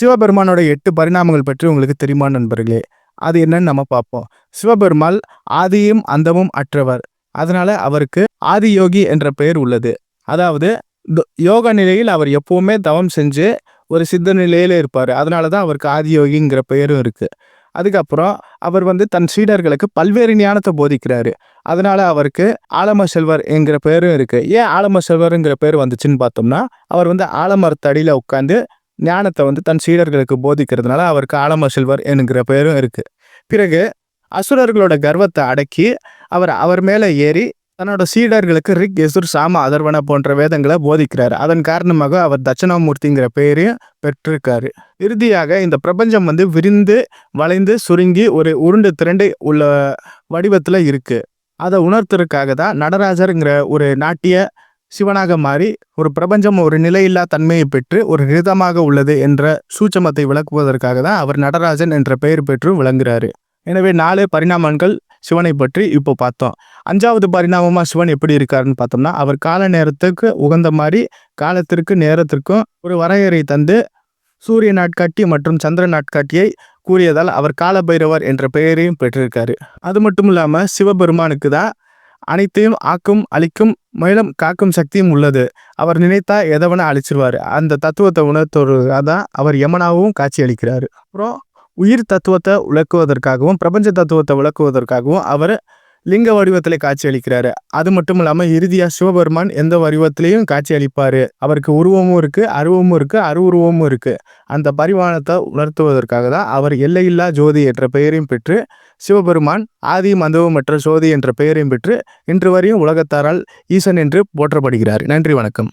சிவபெருமானோட எட்டு பரிணாமங்கள் பற்றி உங்களுக்கு தெரியுமா நண்பர்களே? அது என்னன்னு நம்ம பார்ப்போம். சிவபெருமாள் ஆதியும் அந்தமும் அற்றவர். அதனால அவருக்கு ஆதியோகி என்ற பெயர் உள்ளது. அதாவது யோகா யோக நிலையில் அவர் எப்பவுமே தவம் செஞ்சு ஒரு சித்த நிலையில இருப்பார். அதனால தான் அவருக்கு ஆதியோகிங்கிற பெயரும் இருக்கு. அதுக்கப்புறம் அவர் வந்து தன் சீடர்களுக்கு பல்வேறு ஞானத்தை போதிக்கிறாரு. அதனால அவருக்கு ஆலம செல்வர் என்கிற பேரும் இருக்கு. ஏன் ஆலம செல்வருங்கிற பேர் வந்துச்சுன்னு பார்த்தோம்னா அவர் வந்து ஆலமரத்தடியில் உட்காந்து ஞானத்தை வந்து தன் சீடர்களுக்கு போதிக்கிறதுனால அவருக்கு ஆலம செல்வர் என்கிற பேரும் இருக்கு. பிறகு அசுரர்களோட கர்வத்தை அடக்கி அவர் அவர் மேலே ஏறி தன்னோட சீடர்களுக்கு ரிக் எசுர் சாம அதர்வன போன்ற வேதங்களை போதிக்கிறார். அதன் காரணமாக அவர் தட்சணாமூர்த்திங்கிற பெயரையும் பெற்றிருக்காரு. இறுதியாக இந்த பிரபஞ்சம் வந்து விரிந்து வளைந்து சுருங்கி ஒரு உருண்டு திரண்டு உள்ள வடிவத்தில் இருக்கு. அதை உணர்த்துறதுக்காக தான் நடராஜருங்கிற ஒரு நாட்டிய சிவனாக மாறி ஒரு பிரபஞ்சம் ஒரு நிலையில்லா தன்மையை பெற்று ஒரு ஹிருதமாக உள்ளது என்ற சூட்சமத்தை விளக்குவதற்காக தான் அவர் நடராஜன் என்ற பெயர் பெற்று விளங்குறாரு. எனவே நாலு பரிணாமங்கள் சிவனை பற்றி இப்போ பார்த்தோம். அஞ்சாவது பரிணாமமாக சிவன் எப்படி இருக்காருன்னு பார்த்தோம்னா அவர் கால நேரத்துக்கு உகந்த மாதிரி காலத்திற்கு நேரத்திற்கும் ஒரு வரையறை தந்து சூரிய நாட்காட்டி மற்றும் சந்திர நாட்காட்டியை கூறியதால் அவர் காலபைரவர் என்ற பெயரையும் பெற்றிருக்காரு. அது மட்டும் இல்லாமல் சிவபெருமானுக்கு தான் அனைத்தையும் ஆக்கும் அழிக்கும் மேலும் காக்கும் சக்தியும் உள்ளது. அவர் நினைத்தா எதவன அழிச்சிருவார்? அந்த தத்துவத்தை உணர்த்துவதாக தான் அவர் யமனாவும் காட்சி அளிக்கிறார் அப்புறம் உயிர் தத்துவத்தை விளக்குவதற்காகவும் பிரபஞ்ச தத்துவத்தை விளக்குவதற்காகவும் அவர் லிங்க வடிவத்தில் காட்சி அளிக்கிறாரு அது மட்டும் இல்லாமல் இறுதியாக சிவபெருமான் எந்த வடிவத்திலையும் காட்சி அளிப்பார் அவருக்கு உருவமும் இருக்குது அருவமும் இருக்குது அருவுருவமும் இருக்குது அந்த பரிமாணத்தை உணர்த்துவதற்காக தான் அவர் எல்லையில்லா ஜோதி என்ற பெயரையும் பெற்று சிவபெருமான் ஆதி மந்தவமற்ற மற்ற ஜோதி என்ற பெயரையும் பெற்று இன்று வரையும் உலகத்தாரால் ஈசன் என்று போற்றப்படுகிறார். நன்றி வணக்கம்.